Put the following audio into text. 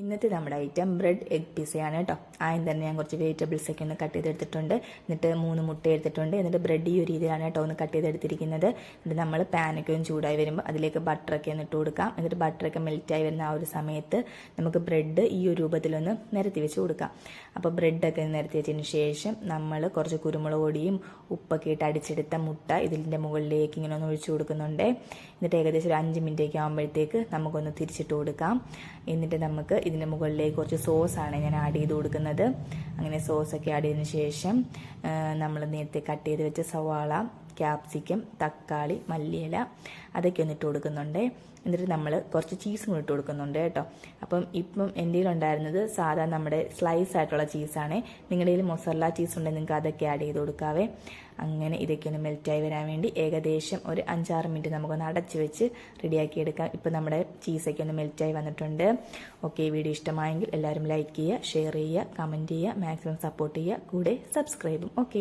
ഇന്നത്തെ നമ്മുടെ item bread egg പിസയാണ് കേട്ടോ. ആദ്യം തന്നെ ഞാൻ കുറച്ച് വെജിറ്റബിൾസ് ഒക്കെ ഒന്ന് കട്ട് ചെയ്തെടുത്തിട്ടുണ്ട്. എന്നിട്ട് മൂന്ന് മുട്ട എടുത്തിട്ടുണ്ട്. എന്നിട്ട് ബ്രെഡ് ഈ ഒരു രീതിയിലാണ് കേട്ടോ ഒന്ന് കട്ട് ചെയ്തെടുത്തിരിക്കുന്നത്. എന്നിട്ട് നമ്മൾ പാനൊക്കെ ഒന്ന് ചൂടായി വരുമ്പോൾ അതിലേക്ക് ബട്ടറൊക്കെ ഒന്ന് ഇട്ട് കൊടുക്കാം. എന്നിട്ട് ബട്ടറൊക്കെ മെൽറ്റായി വരുന്ന ആ ഒരു സമയത്ത് നമുക്ക് ബ്രെഡ് ഈ ഒരു രൂപത്തിലൊന്ന് നിരത്തി വെച്ച് കൊടുക്കാം. അപ്പോൾ ബ്രെഡൊക്കെ നിരത്തി വെച്ചതിന് ശേഷം നമ്മൾ കുറച്ച് കുരുമുളക് പൊടിയും ഉപ്പൊക്കെ ഇട്ട് അടിച്ചെടുത്ത മുട്ട ഇതിന്റെ മുകളിലേക്ക് ഇങ്ങനെ ഒന്ന് ഒഴിച്ചു കൊടുക്കുന്നുണ്ട്. എന്നിട്ട് ഏകദേശം ഒരു അഞ്ച് മിനിറ്റൊക്കെ ആകുമ്പോഴത്തേക്ക് നമുക്കൊന്ന് തിരിച്ചിട്ട് കൊടുക്കാം. എന്നിട്ട് നമുക്ക് ഇതിന്റെ മുകളിലേക്ക് കുറച്ച് സോസാണ് ഞാൻ ആഡ് ചെയ്ത് കൊടുക്കുന്നത്. അങ്ങനെ സോസൊക്കെ ആഡ് ചെയ്തതിന് ശേഷം നമ്മൾ നേരത്തെ കട്ട് ചെയ്ത് വെച്ച സവാള ക്യാപ്സിക്കം തക്കാളി മല്ലിയില അതൊക്കെ ഒന്ന് ഇട്ട് കൊടുക്കുന്നുണ്ട്. എന്നിട്ട് നമ്മൾ കുറച്ച് ചീസും കൂടി ഇട്ട് കൊടുക്കുന്നുണ്ട് കേട്ടോ. അപ്പം ഇപ്പം എന്റെ ഉണ്ടായിരുന്നത് സാധാ നമ്മുടെ സ്ലൈസ് ആയിട്ടുള്ള ചീസാണ് നിങ്ങളുടെ കയ്യിൽ മൊസറല ചീസ് ഉണ്ടെങ്കിൽ നിങ്ങൾക്ക് അതൊക്കെ ആഡ് ചെയ്ത് കൊടുക്കാവേ. അങ്ങനെ ഇതൊക്കെ ഒന്ന് മെൽറ്റായി വരാൻ വേണ്ടി ഏകദേശം ഒരു അഞ്ചാറ് മിനിറ്റ് നമുക്കൊന്ന് അടച്ച് വെച്ച് റെഡിയാക്കി എടുക്കാം. ഇപ്പം നമ്മുടെ ചീസൊക്കെ ഒന്ന് മെൽറ്റായി വന്നിട്ടുണ്ട്. ഓക്കെ വീഡിയോ ഇഷ്ടമായെങ്കിൽ എല്ലാവരും ലൈക്ക് ചെയ്യുക ഷെയർ ചെയ്യുക കമന്റ് ചെയ്യുക മാക്സിമം സപ്പോർട്ട് ചെയ്യുക കൂടെ സബ്സ്ക്രൈബും ഓക്കെ